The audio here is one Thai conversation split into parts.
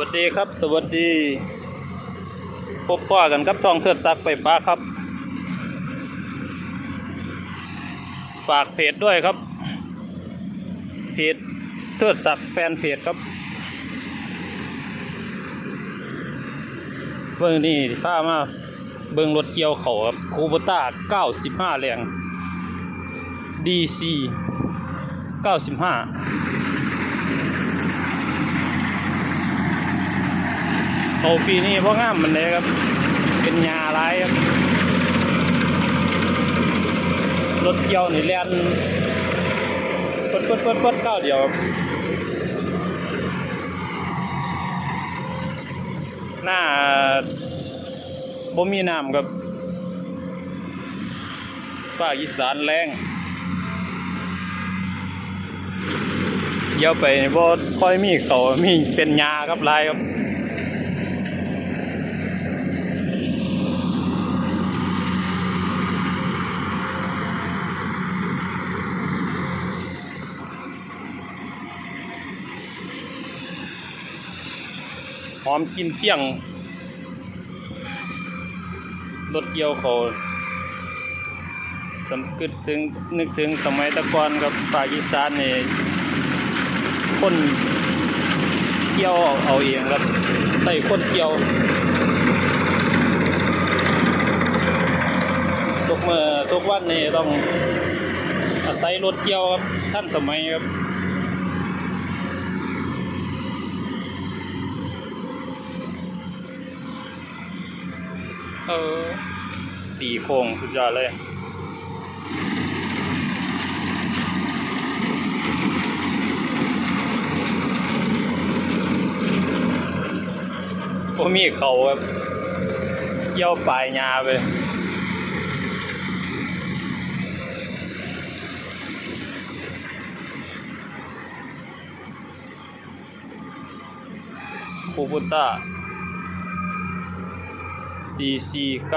วัสดีครับ สวัสดีพบป้อกันครับช่องเทิดซักไฟฟ้าครับ ฝากเพจด้วยครับ เพจเทิดศักดิ์แฟนเพจครับเบิ่งนี่ข้ามาเบิ่งรถเกียวเขาครับคูโบต้า 95 แรง DC 95 เขาปีนี้เพราะงามมันเลยครับ เป็นยาร้ายครับ รถเกี่ยวนี่แล่นปดปดปดปดก้าวเดียวครับหน้าบ่มีน้ำครับภาคอีสานแรงเกี่ยวไปบ่ค่อยมีเขามีเป็นยาครับลายครับ หอมกินเฟี้ยงรถเกี่ยวเขาสำกึดถึงนึกถึงสมัยตะกอนกับภาคอีสานนี่คนเกี่ยวเอาเอาเองครับใส่คนเกี่ยวทุกเมื่อทุกวันนี่ต้องอาศัยรถเกี่ยวครับท่านสมัยครับ เออตีโค้งสุดยอดเลยโอ้มีเขาครับเยี่ยวปลายงาไปคูปุตตา DC 95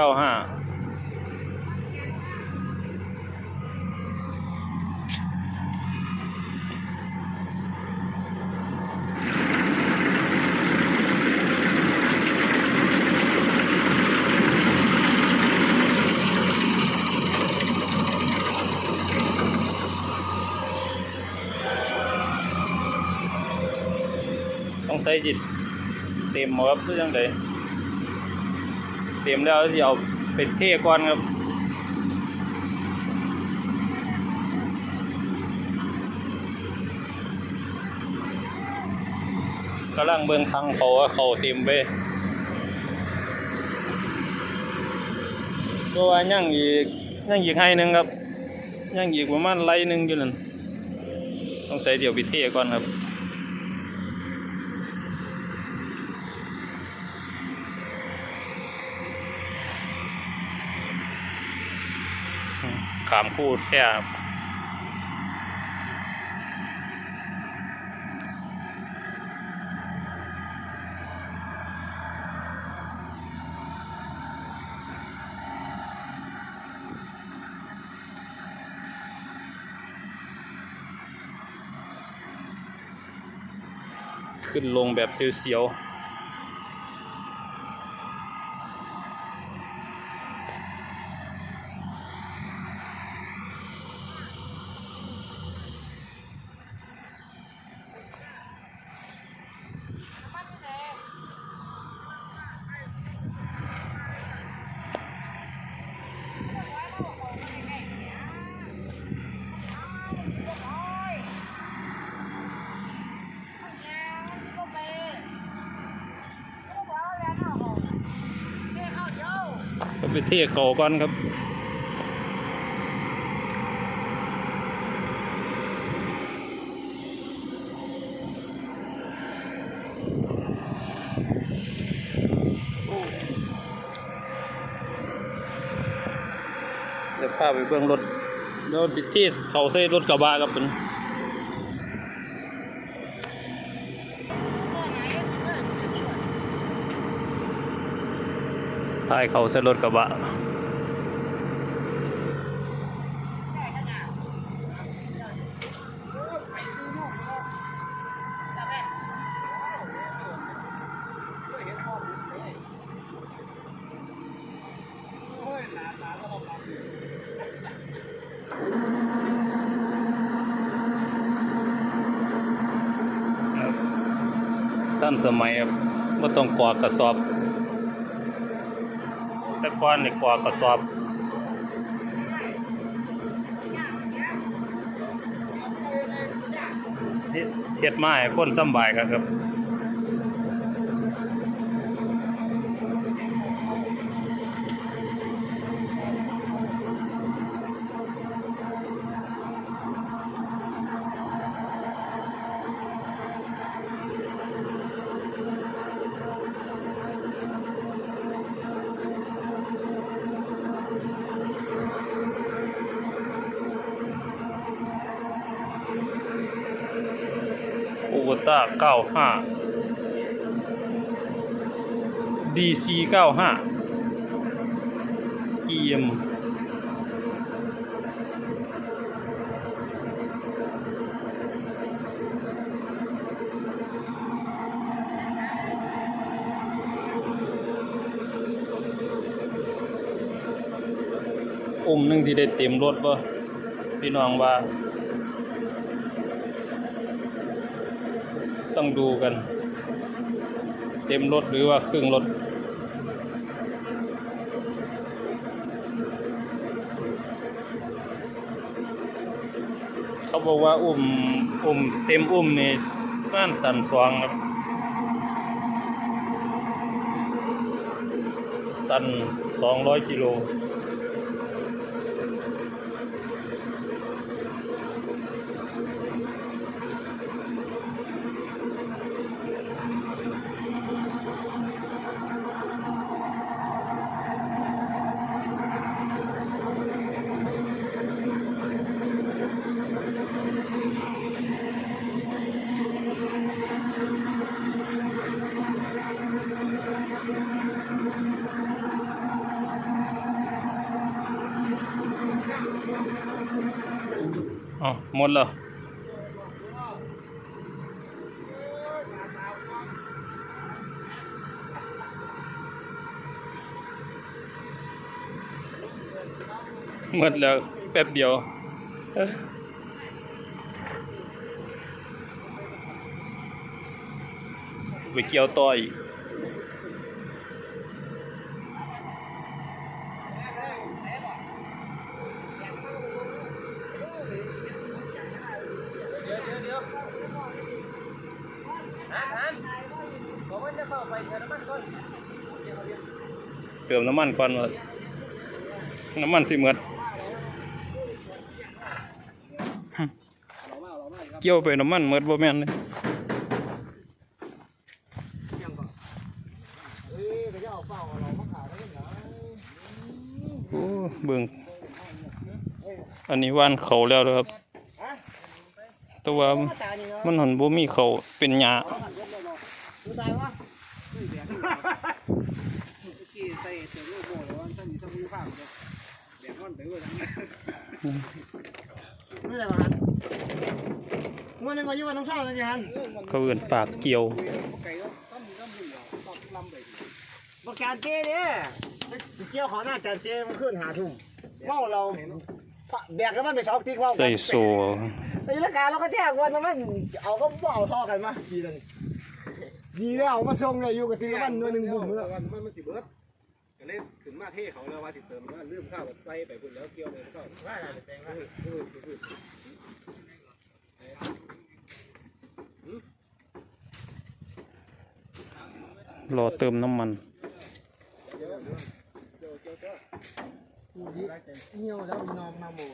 ต้องใส่จิตเต็มหมดครับเพื่อจังได เตรียมแล้วจะเอาเป็นเท่ก่อนครับกำลังเบิ่งทางเขาว่าเขาเต็มไปก็ว่ายังอีกยังอีกให้หนึ่งครับยังอีกประมาณไรหนึ่งอยู่นั่นต้องใส่เดี๋ยวไปเท่ก่อนครับ ขามคูดแค่ขึ้นลงแบบเสียวๆ ไปเทเขาก่อนครับเดี๋ยวพาไปเบื้องรถเดี๋ยวดิที่เขาใส่รถกระบะครับเป็ ท้ายเขาใส่รถกระบะท่านสมัยไม่ต้องปอกกระสอบ แต่ก่อนนี่กว่ากระสอบเฮ็ดเฮ็ดมาให้นสำบายครับ บโอวต้าเก้าห้าดีซีเก้าห้าเอ็มอุ้มหนึ่งที่ได้เต็มรถป่ะพี่น้องว่า ต้องดูกัน เต็มรถหรือว่าครึ่งรถเขาบอกว่าอุ้มอุ้มเต็มอุ้มนี่บ้านตันสองครับตันสองร้อยกิโล อ๋อหมดแล้วหมดแล้วแป๊บ เติมน้ำมันก่อนว่าน้ำมันสิหมดเกี่ยวไปน้ำมันหมดบ่แม่นเลยโอ้เบิ่งอันนี้ว่านเขาแล้วเด้อครับแตัวามันหันบ่มีเขาเป็นหญ้า กี่ใส่เสือลูกโม่แล้วท่านมีต้องมีข้าวเลยแบกมันไปด้วยทั้งนั้นไม่ใช่ป่ะฮันมันยังไงยี่วันน้องชอบเลยฮันเขาเอื่นปากเกี่ยวไก่ก็ต้มต้มหุ่นเหรอต้มลำไปบอกจานเจเนี่ยเกี่ยวขอหน้าจานเจมันขึ้นหาทุ่มเมาเราแบกกันมันไปสองปีกว่าใส่โซ่ตีละกาเราก็แจ้งวันมันเอาก็บ่เอาท่อกันมาดีเลย ดีแล้วมาส่งเลยอยู่กับตีมันหน่วยหนึ่งบุ่มแล้ววันมันมันสิเบิดก็เลยขึ้นมาเท่เขาแล้วว่าติเติมว่าลืมข้าวใส่ไปพุ่นแล้วเกี่ยวเลยก็ว่าอะไรแตงว่ารอเติมน้ำมันเหี่ยวแล้วนองมาหมู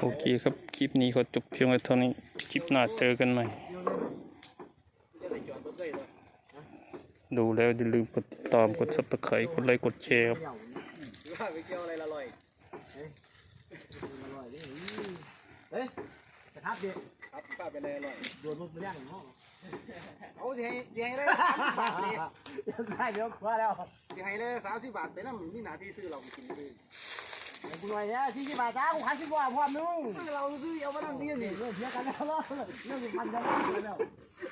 โอเคครับ คลิปนี้ก็จบเพียงเท่านี้ค ลิปหน้าเจอกันใหม่ ดูแล้วอย่าลืมกดติดตามกดซับสไครต์กดไลค์กดแชร์ครับว่าไปเกี่ยวอะไรละลอยเฮ้ยกระทับเด็กครับป้าไปเลยลอยโดนมันไปย่างห้องเอาสิให้สิให้ได้สามสิบบาทนี่ใช่เดี๋ยวว่าแล้วสิให้ได้สามสิบบาทไปนั่นมีหน้าที่ซื้อเรากินเลยกูหน่อยเนี่ยสี่สิบบาทจ้ากูขายสิบบาทพร้อมนึงเราซื้อ เอามานั่งที่นี่เรื่องเสียกันแล้วเรื่องพันกันแล้ว